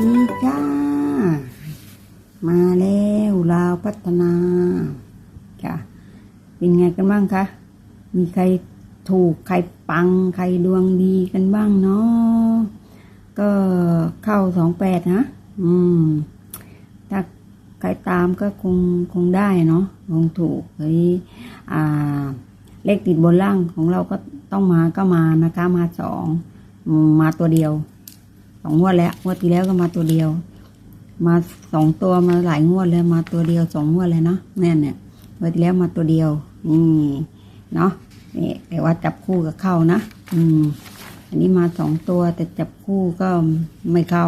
ดีจ้า มาแล้วลาวพัฒนาจ้ะเป็นไงกันบ้างคะมีใครถูกใครปังใครดวงดีกันบ้างเนาะก็เข้าสองแปดนะอืมถ้าใครตามก็คงคงได้เนาะคงถูกเฮ้ยอ่า เลขติดบนล่างของเราก็ต้องมาก็มานะคะมาสองมาตัวเดียว สองงวดแล้วงวดที่แล้วก็มาตัวเดียว มาสองตัวมาหลายงวดแล้วมาตัวเดียวสองงวดเลยเนาะแน่นเนี่ยงวดที่แล้วมาตัวเดียวนี่เนาะนี่แต่ว่าจับคู่กับเข้านะอืม อันนี้มาสองตัวแต่จับคู่ก็ไม่เข้า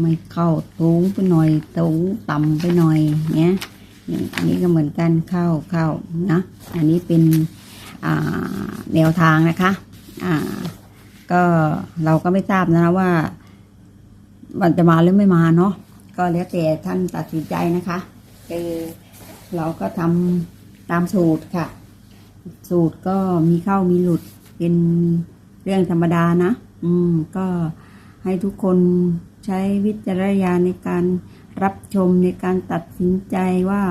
ไม่เข้าสูงไปหน่อยสูงต่ำไปหน่อยเนี้ยอันนี้ก็เหมือนกันเข้าเข้านะ อันนี้เป็นแนวทางนะคะ อ่า ก็เราก็ไม่ทราบนะว่า มันจะมาหรือไม่มาเนาะก็แล้วแต่ท่านตัดสินใจนะคะคือเราก็ทำตามสูตรค่ะ สูตรก็มีเข้ามีหลุดเป็นเรื่องธรรมดานะ อืม ก็ให้ทุกคนใช้วิจารณญาณในการรับชมในการตัดสินใจว่า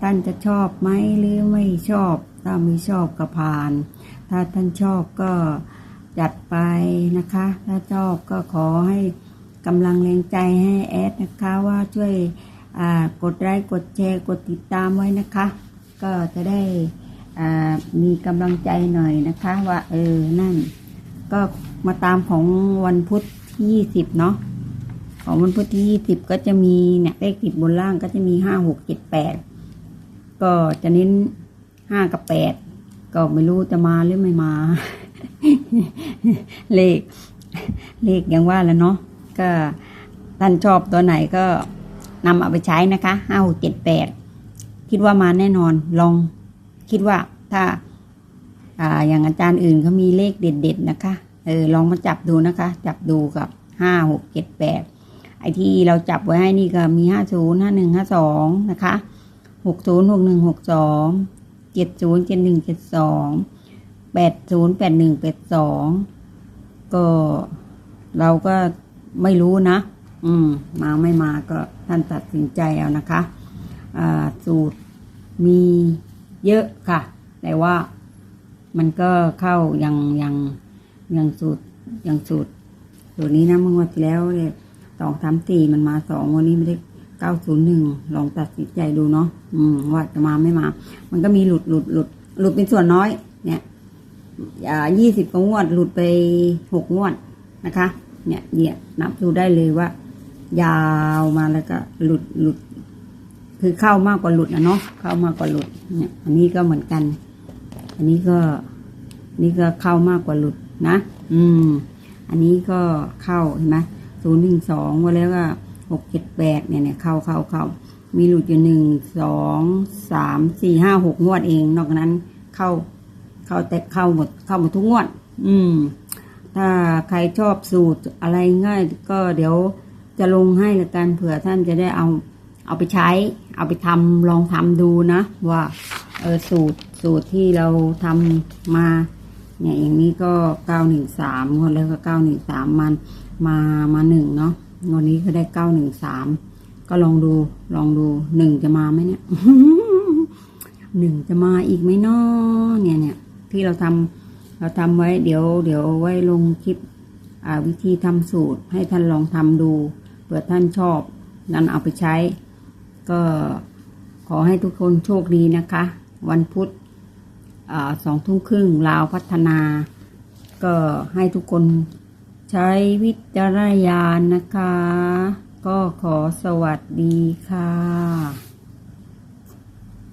ท่านจะชอบไหมหรือไม่ชอบ ถ้าไม่ชอบก็ผ่าน ถ้าท่านชอบก็ จัดไปนะคะ ถ้าชอบก็ขอให้กำลังแรงใจให้แอดนะคะว่าช่วยกดไลค์กดแชร์กดติดตามไว้นะคะ ก็จะได้มีกำลังใจหน่อยนะคะว่าเออนั่น ก็มาตามของวันพุธที่ยี่สิบเนาะของวันพุธที่ยี่สิบก็จะมีเนี่ยเลขติดบนล่างก็จะมีห้าหกเจ็ดแปดก็จะเน้นห้ากับแปดก็ไม่รู้จะมาหรือไม่มา เลข เลขยังว่าแล้วเนาะก็ท่านชอบตัวไหนก็นำเอาไปใช้นะคะห้าหกเจ็ดแปดคิดว่ามาแน่นอนลองคิดว่าถ้าอ่าอย่างอาจารย์อื่นเขามีเลขเด็ด ๆ นะคะเออลองมาจับดูนะคะ จับดูกับห้าหกเจ็ดแปดไอ้ที่เราจับไว้ให้นี่ก็มีห้าศูนย์ห้าหนึ่งห้าสองนะคะหกศูนย์หกหนึ่งหกสองเจ็ดศูนย์เจ็ดหนึ่งเจ็ดสอง แปดศูนย์แปดหนึ่งแปดสองก็เราก็ไม่รู้นะ อืม มาไม่มาก็ท่านตัดสินใจเอานะคะอ่าสูตรมีเยอะค่ะ แต่ว่ามันก็เข้าอย่างอย่างอย่างสูตรอย่างสูตรสูตรนี้นะเมื่อวันที่แล้วเนี่ยสองสามสี่มันมาสองวันนี้ไม่ได้เก้าศูนย์หนึ่งลองตัดสินใจดูเนาะอืม ว่าจะมาไม่มา มันก็มีหลุดหลุดหลุดหลุดเป็นส่วนน้อย เนี่ย ยี่สิบกว่างวดหลุดไปหกงวดนะคะ เนี่ยเนี่ยนับดูได้เลยว่า ยาวมาแล้วก็หลุดหลุด คือเข้ามากกว่าหลุดนะเนาะเข้ามากกว่าหลุดเนี่ย อันนี้ก็เหมือนกัน อันนี้ก็นี่ก็เข้ามากกว่าหลุดนะ อืม อันนี้ก็เข้าเห็นไหมศูนย์หนึ่งสองว่าแล้วก็หกเจ็ดแปดเนี่ยเนี่ยเข้าเข้าเข้ามีหลุดอยู่หนึ่งสองสามสี่ห้าหกงวดเอง นอกนั้นเข้า เข้าแต่เข้าหมดเข้าหมดทุกงวด อืม ถ้าใครชอบสูตรอะไรง่าย ก็เดี๋ยวจะลงให้ละกันเผื่อท่านจะได้เอาเอาไปใช้ เอาไปทำลองทำดูนะว่าเออสูตรสูตรที่เราทำมาเนี่ยอย่างนี้ก็เก้าหนึ่งสามงวดแล้วก็เก้าหนึ่งสามมันมามาหนึ่งเนาะงวดนี้ก็ได้เก้าหนึ่งสามก็ลองดูลองดูหนึ่งจะมาไหมเนี่ยหนึ่งจะมาอีกไหมเนาะเนี่ยเนี่ย ที่เราทำเราทำไว้เดี๋ยว เดี๋ยวไว้ลงคลิปวิธีทำสูตรให้ท่านลองทำดูเผื่อท่านชอบนั้นเอาไปใช้ ก็ขอให้ทุกคนโชคดีนะคะ วันพุธสองทุ่มครึ่งลาวพัฒนา ก็ให้ทุกคนใช้วิจารณญาณนะคะ ก็ขอสวัสดีค่ะ